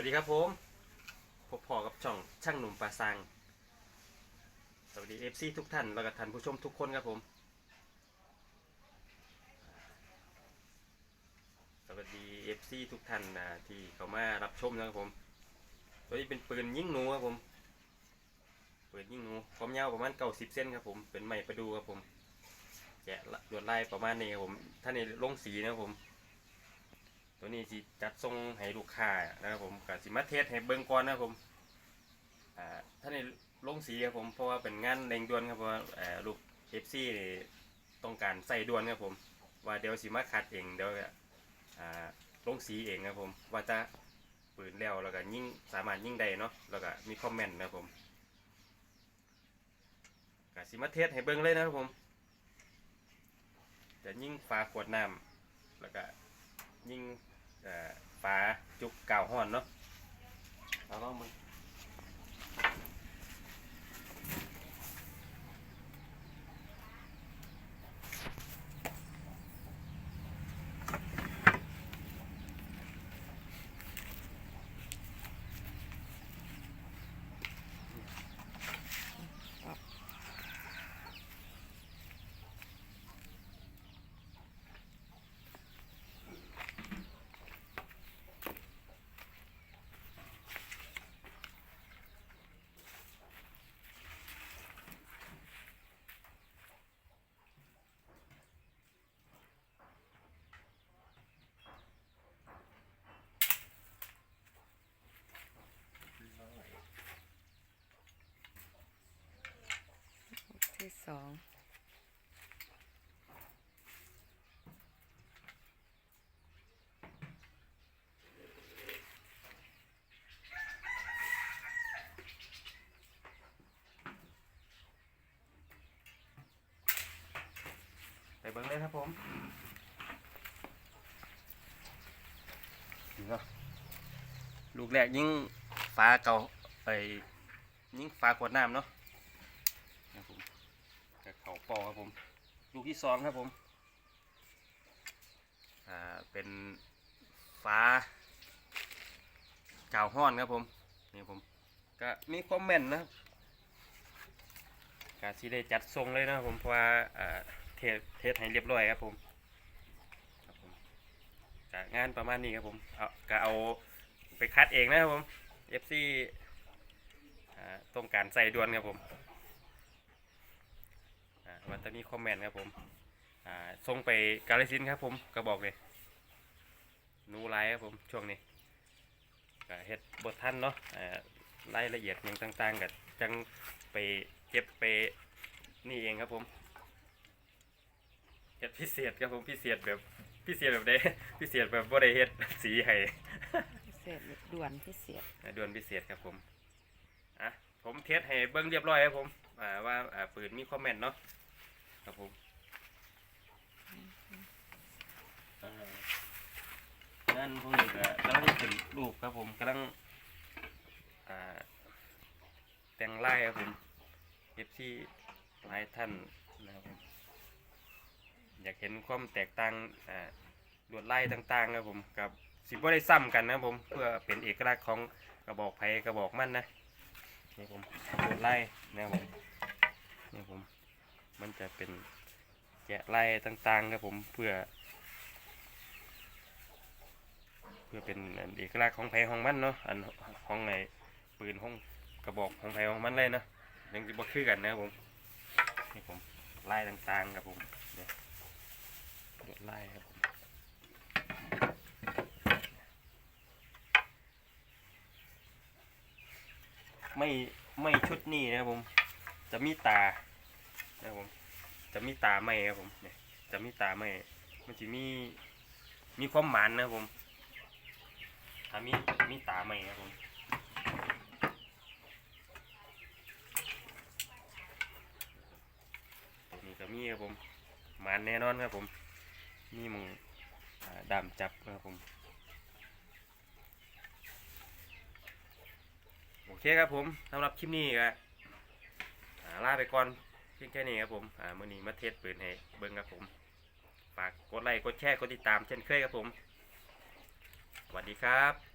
วัสดีครับผมพบพอกับช่องช่างหนุ่มปลาซัง สวัสดีเอฟซีทุกท่านแล้วก็ท่านผู้ชมทุกคนครับผม สวัสดีเอฟซีทุกท่านนะที่เข้ามารับชมนะครับผม ตัวนี้เป็นปืนยิงหนูครับผม ปืนยิงหนูความยาวประมาณเก้าสิบเซนครับผม เป็นไม้ประดูครับผมแกะละลวดลายประมาณนี้ครับผมท่านนี้ลงสีนะครับผม ตัวนี้สิจัดทรงให้ลูกค้านะครับผมกับสิมาเทสให้เบิ่งก่อนนะครับผมอ่าท่านนี้ลงสีครับผมเพราะว่าเป็นงานเร่งด่วนครับเพราะว่าอ่าลูกเอฟซีต้องการใส่ด่วนครับผม ว่าเดี๋ยวสิมาคัดเองเดี๋ยวอ่าลงสีเองครับผมว่าจะปืนแล้วแล้วก็ยิ่งสามารถยิ่งได้เนาะแล้วก็มีคอมเมนต์นะครับผมกับสิมาเทสให้เบิ่งเลยนะครับผมจะยิ่งฝาขวดน้ำแล้วก็ยิ่ง อ่อฝาจุกเก่าห้อนเนาะเอาลองมึง ที่สองไปเบิ้งเลยครับผมนี่เนาะลูกแรกยิ่งฝาเก่าไอ้ยิ่งฝาขวดน้ำเนาะนะครับผม กับเขาปอครับผม ลูกที่สองครับผม อ่า เป็นฟ้าเก่าห้อนครับผม นี่ผม ก็มีความแม่นนะกาสีได้จัดทรงเลยนะผมเพราะว่าอ่าเทสเทสให้เรียบร้อยครับผมครับผมกงานประมาณนี้ครับผมเอาก็เอาไปคัดเองนะครับผม FC ต้องการใส่ดวนครับผม อ่าวันตอนนี้คอมเมนต์ครับผมอ่าส่งไปกาลสินธุ์ครับผมกระบอกเลยหนูไลายครับผมช่วงนี้ก็เฮ็ดบทท่านเนาะอ่ารายละเอียดอย่างต่างๆกับจังไปเก็บไปนี่เองครับผมเฮ็ดพิเศษครับผมพิเศษแบบพิเศษแบบใดพิเศษแบบบ่ได้เฮ็ดสีให้พิเศษด่วนพิเศษอ่าด่วนพิเศษครับผมอะผมเทสให้เบิ้งเรียบร้อยครับผมอ่าว่าอ่าปืนมีคอมเมนต์เนาะ ครับผมอ่านั่นพวกนี้ก็กำลังเป็นรูปครับผมกำลังแต่งไล่ครับผมเอฟซีหลายท่านนะครับผมอยากเห็นความแตกต่างอ่าลวดลายต่างๆครับผมกับสิบ่ได้ซ้ำกันนะผมเพื่อเป็นเอกลักษณ์ของกระบอกไผ่กระบอกมันนะนี่ผมลวดลายนะครับผมนี่ผม มันจะเป็นแกะลายต่างๆครับผมเพื่อ เพื่อเป็นอันเอกลักษณ์ของไผ่ของมันเนาะอันของไอ้ปืนของกระบอกของไผ่ของมันเลยนะยังจะบ่คือกันนะครับผมนี่ผมลายต่างๆครับผมเนี่ยลวดลายครับผมไม่ไม่ชุดนี้นะครับผม จะมีตา นะครับผม จะมีตาไม่ครับผมเนี่ยจะมีตาไม่มันจะมีมีความหมานนะครับผมถ้ามีมีตาไม่ครับผมตัวนี้ก็มีครับผมหมานแน่นอนครับผมมีหมึงอ่าดามจับนะครับผมโอเคครับผมสำหรับคลิปนี้ก็ลาไปก่อน พียงแค่นี้ครับผมอ่ามื่อนี้มาเทสปืนให้เบิ้งครับผมฝากกดไลค์กดแชร์กดติดตามเช่นเคยครับผมสวัสดีครับ